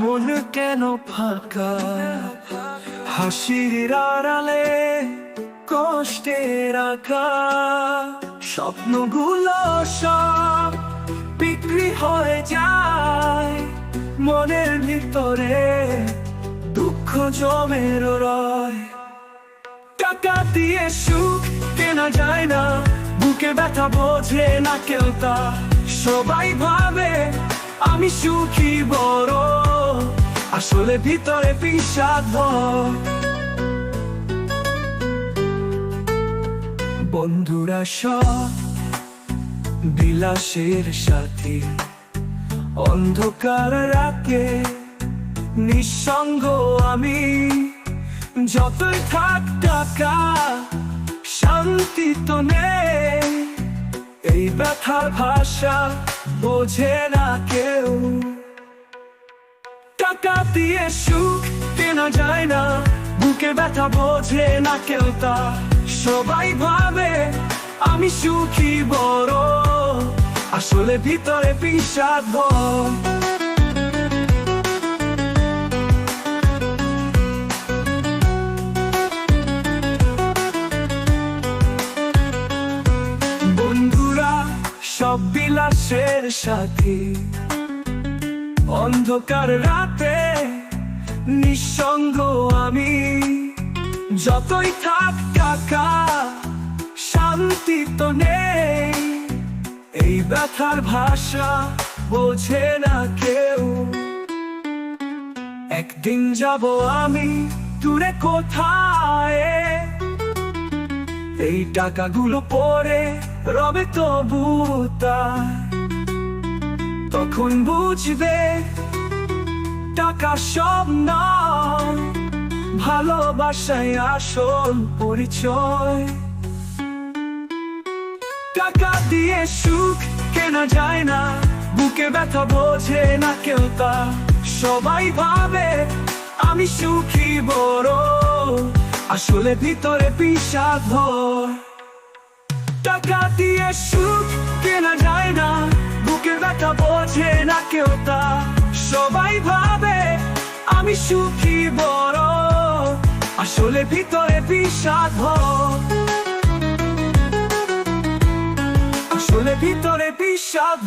মন কেন ফাঁকা? হাসির আড়ালে কষ্টের আঁকা। স্বপ্নগুলো সব বিক্রি হয়ে যায়, মনের ভিতরে দুঃখ জমের রয়। টাকা দিয়ে সুখ কেনা যায় না, বুকে ব্যথা বোঝে না কেউ তা। সবাই ভাবে আমি সুখী, বড়। আসলে ভিতরে বিষাদ। বন্ধুরা সব বিলাসের সাথে। অন্ধকার রাতে নিঃসঙ্গ আমি। যতই থাক টাকা, শান্তি তো নেই। এই ব্যথার ভাষা বোঝে না কেউ। টাকা দিয়ে সুখ কেনা যায় না, বুকে ব্যথা বোঝে না কেউ তা। সবাই ভাবে আমি সুখী বড়, আসলে ভিতরে বিষাদ বিলাসের সাথে। অন্ধকার রাতে নিঃসঙ্গ আমি। যতই থাক টাকা, শান্তি তো নেই। এই ব্যথার ভাষা বোঝে না কেউ। একদিন যাব আমি, দূরে কোথায়? এই টাকাগুলো পরে রবে তবু তখন বুঝবে টাকা সব নয় ভালোবাসায় আসল পরিচয়। টাকা দিয়ে সুখ কেনা যায় না, বুকে ব্যথা বোঝে না কেউ তা। সবাই ভাবে আমি সুখী বড় আসলে ভিতরে বিষাদ। টাকা দিয়ে সুখ কেনা যায় না বুকে ব্যথা বোঝে না কেউ তা সবাই ভাবে আমি সুখী বড়, আসলে ভিতরে বিষাদ। আসলে ভিতরে বিষাদ।